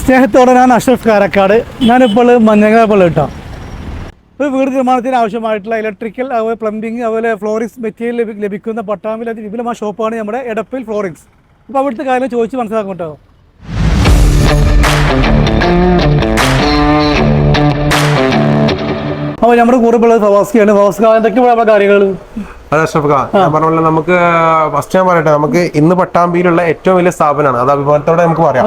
സ്നേഹത്തോടെ ഞാൻ അഷ്റഫ് കാരക്കാട്. ഞാനിപ്പോൾ മഞ്ഞങ്ങാപ്പള്ളി കേട്ടോ. ഒരു വീട് നിർമ്മാണത്തിന് ആവശ്യമായിട്ടുള്ള ഇലക്ട്രിക്കൽ അതുപോലെ പ്ലംബിംഗ് അതുപോലെ ഫ്ലോറിങ്സ് മെറ്റീരിയൽ ലഭിക്കുന്ന പട്ടാമ്പിൽ പട്ടാമ്പിലെ വിപുലമായ ഷോപ്പാണ് നമ്മുടെ എടപ്പിൽ ഫ്ലോറിങ്സ് അപ്പോൾ അവിടുത്തെ കാര്യം ചോദിച്ച് മനസ്സിലാക്കും കേട്ടോ. അപ്പോൾ നമ്മുടെ കൂടെ ഉള്ളത് ഫവാസ്കിയാണ്. ഫവാസ്ക എന്തൊക്കെയാണ് നമ്മുടെ കാര്യങ്ങൾ അതെ അഷ്റഫ് ഖാൻ ഞാൻ പറഞ്ഞ പോലെ നമുക്ക് ഫസ്റ്റ് ഞാൻ പറയട്ടെ നമുക്ക് ഇന്ന് പട്ടാമ്പിയിലുള്ള ഏറ്റവും വലിയ സ്ഥാപനമാണ്. അത് അഭിമാനത്തോടെ നമുക്ക് പറയാം.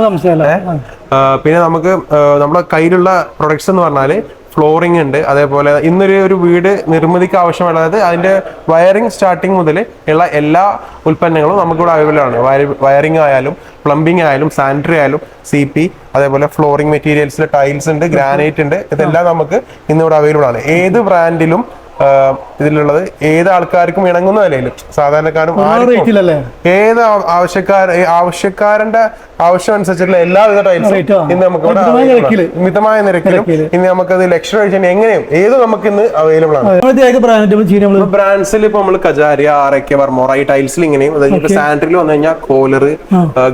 പിന്നെ നമുക്ക് നമ്മുടെ കയ്യിലുള്ള പ്രൊഡക്ട്സ് എന്ന് പറഞ്ഞാൽ ഫ്ലോറിംഗ് ഉണ്ട്. അതേപോലെ ഇന്നൊരു ഒരു വീട് നിർമ്മിതിക്ക് ആവശ്യമുള്ളത് അതിന്റെ വയറിംഗ് സ്റ്റാർട്ടിങ് മുതൽ ഉള്ള എല്ലാ ഉൽപ്പന്നങ്ങളും നമുക്കിവിടെ അവൈലബിൾ ആണ്. വയറിംഗ് ആയാലും പ്ലംബിംഗ് ആയാലും സാനിറ്ററി ആയാലും സി പി അതേപോലെ ഫ്ലോറിംഗ് മെറ്റീരിയൽസിൽ ടൈൽസ് ഉണ്ട് ഗ്രാനൈറ്റ് ഉണ്ട് ഇതെല്ലാം നമുക്ക് ഇന്നിവിടെ അവൈലബിൾ ആണ്. ഏത് ബ്രാൻഡിലും ഇതിലുള്ളത് ഏത് ആൾക്കാർക്കും ഇണങ്ങുന്ന നിലയിലും സാധാരണക്കാരും ഏത് ആവശ്യക്കാർ ആവശ്യക്കാരന്റെ ആവശ്യം അനുസരിച്ചുള്ള എല്ലാവിധ ടൈൽസും. ഇന്ന് നമുക്ക് മിതമായ നിരക്കിൽ. ഇന്ന് നമുക്കത് ലക്ഷ്യം കഴിച്ചാൽ എങ്ങനെയും ഏത് നമുക്ക് ഇന്ന് അവൈലബിൾ ആണ് ബ്രാൻഡ്സിൽ ഇപ്പൊ നമ്മൾ കജാരിയ ആറൊക്കെ വർമോറ ഈ ടൈൽസിൽ ഇങ്ങനെയും അതായത് സാനിറ്ററിൽ വന്നു കഴിഞ്ഞാൽ കോലർ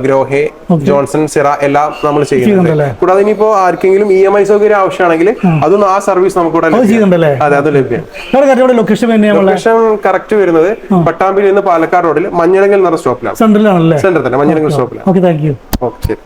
ഗ്രോഹെ ജോൺസൺ സിറ എല്ലാം നമ്മൾ ചെയ്യുന്നുണ്ട്? കൂടാതെ ഇനിയിപ്പോ ആർക്കെങ്കിലും ഇ എം ഐ സൗകര്യം ആവശ്യമാണെങ്കിൽ അതൊന്നും ആ സർവീസ് നമുക്ക് അത്. അതെ ലഭ്യം ലൊക്കേഷൻ ലൊക്കേഷൻ കറക്റ്റ് വരുന്നത് പട്ടാമ്പിയിൽ നിന്ന് പാലക്കാട് റോഡിൽ മഞ്ഞളങ്ങൽ എന്ന സ്റ്റോപ്പിലാണ് സെൻട്രലാണല്ലേ സെന്റർ തന്നെ മഞ്ഞളങ്ങൽ സ്റ്റോപ്പിലാണ് ഓക്കെ താങ്ക് യു ഓക്കെ ശരി.